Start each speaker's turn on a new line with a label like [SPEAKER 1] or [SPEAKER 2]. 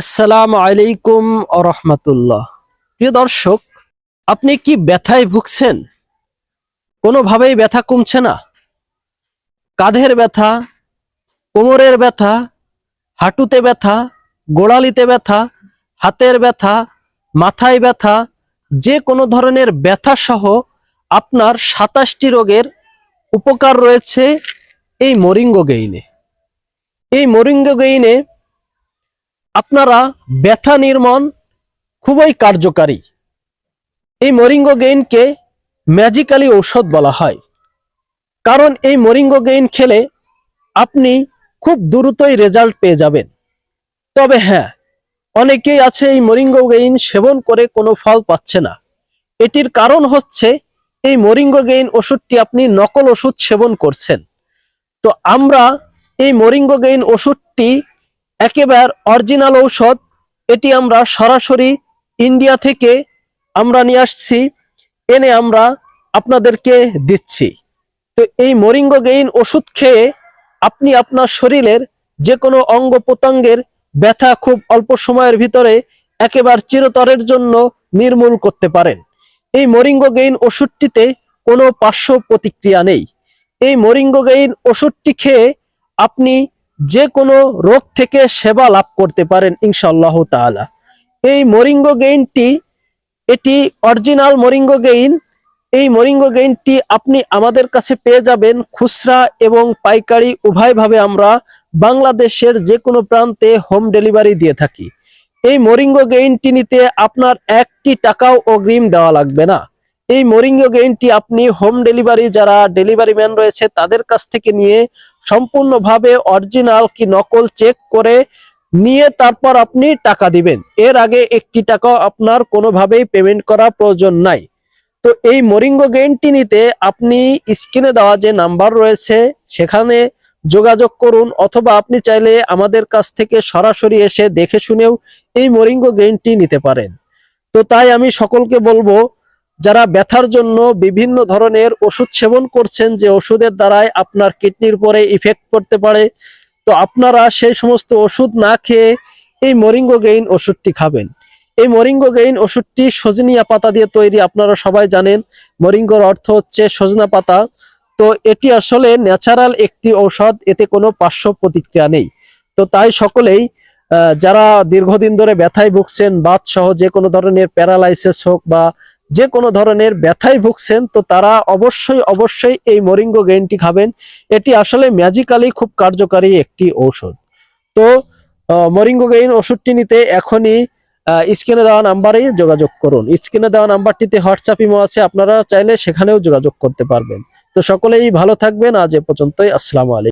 [SPEAKER 1] আসসালামু আলাইকুম রহমতুল্লাহ। প্রিয় দর্শক, আপনি কি ব্যথায় ভুগছেন? কোনোভাবেই ব্যথা কমছে না? কাঁধের ব্যথা, কোমরের ব্যথা, হাঁটুতে ব্যথা, গোড়ালিতে ব্যথা, হাতের ব্যথা, মাথায় ব্যথা, যে কোনো ধরনের ব্যথা সহ আপনার সাতাশটি রোগের উপকার রয়েছে এই মরিঙ্গো গেইনে। এই মরিঙ্গ গেইনে আপনারা ব্যথা নির্মণ খুবই কার্যকারী। এই মরিঙ্গো গেইনকে ম্যাজিক্যালি ঔষধ বলা হয়। কারণ এই মরিঙ্গো গেইন খেলে আপনি খুব দ্রুতই রেজাল্ট পেয়ে যাবেন। তবে হ্যাঁ অনেকেই আছে এই মরিঙ্গো গেইন সেবন করে কোনো ফল পাচ্ছে না। এটির কারণ হচ্ছে এই মরিঙ্গো গেইন ওষুধটি আপনি নকল ওষুধ সেবন করছেন। তো আমরা এই মরিঙ্গো গেইন ওষুধটি একেবারে অরিজিনাল ঔষধ, এটি আমরা সরাসরি ইন্ডিয়া থেকে আমরা নিয়ে আসছি। এনে আমরা আপনাদেরকে দিচ্ছি। তো এই মরিঙ্গো গেইন ওষুধ খেয়ে আপনি আপনার শরীরের যে কোনো অঙ্গ প্রত্যঙ্গের ব্যথা খুব অল্প সময়ের ভিতরে একেবারে চিরতরের জন্য নির্মূল করতে পারেন। এই মরিঙ্গো গেইন ওষুধটিতে কোনো পার্শ্ব প্রতিক্রিয়া নেই। এই মরিঙ্গো গেইন ওষুধটি খেয়ে আপনি যে কোনো রোগ থেকে সেবা লাভ করতে পারেন ইনশাল্লাহ তাআলা। এই মরিঙ্গো গেইনটি, এটি অরিজিনাল মরিঙ্গো গেইন। এই মরিঙ্গ গেইনটি আপনি আমাদের কাছে পেয়ে যাবেন খুচরা এবং পাইকারি। উভয়ভাবে আমরা বাংলাদেশের যে কোনো প্রান্তে হোম ডেলিভারি দিয়ে থাকি। এই মরিঙ্গ গেইনটি নিতে আপনার একটি টাকাও অগ্রিম দেওয়া লাগবে না। এই মরিঙ্গো গেইনটি আপনি হোম ডেলিভারি যারা ডেলিভারি ম্যান রয়েছে, তাদের কাছ থেকে নিয়ে সম্পূর্ণভাবে অরিজিনাল কি নকল চেক করে নিয়ে তারপর আপনি টাকা দিবেন। এর আগে একটি টাকা আপনার কোনোভাবেই পেমেন্ট করা প্রয়োজন নাই। তো এই মরিঙ্গো গেইনটি নিতে আপনি স্ক্রিনে দেওয়া যে নাম্বার রয়েছে, সেখানে যোগাযোগ করুন অথবা আপনি চাইলে আমাদের কাছ থেকে সরাসরি এসে দেখে শুনেও এই মরিঙ্গো গেইনটি নিতে পারেন। তো তাই আমি সকলকে বলব যারা ব্যথার জন্য বিভিন্ন ধরনের ওষুধ সেবন করছেন যে ওষুধের দ্বারাই আপনার কিডনির পরে ইফেক্ট করতে পারে, তো আপনারা সেই সমস্ত ওষুধ না খেয়ে এই মরিঙ্গো গেইন ওষুধটি খাবেন। এই মরিঙ্গো গেইন ওষুধটি সজনিয়া পাতা দিয়ে তৈরি, আপনারা সবাই জানেন, মরিঙ্গোর অর্থ হচ্ছে সজনা পাতা। তো এটি আসলে ন্যাচারাল একটি ঔষধ, এতে কোনো পার্শ্ব প্রতিক্রিয়া নেই। তো তাই সকলেই যারা দীর্ঘদিন ধরে ব্যথায় ভুগছেন, বাত সহ যে কোনো ধরনের প্যারালাইসিস হোক বা যে কোনো ধরনের ব্যথায় ভুগছেন, তো তারা অবশ্যই অবশ্যই এই মরিঙ্গো গেইনটি খাবেন। এটি আসলে ম্যাজিক্যালি খুব কার্যকারী একটি ঔষধ। তো মরিঙ্গো গেইন ওষুধটি নিতে এখনই স্ক্রিনে দেওয়া নাম্বারেই যোগাযোগ করুন। স্ক্রিনে দেওয়া নাম্বারটিতে হোয়াটসঅ্যাপ ইমো আছে, আপনারা চাইলে সেখানেও যোগাযোগ করতে পারবেন। তো সকলেই ভালো থাকবেন। আজ এ পর্যন্তই। আসসালামু আলাইকুম।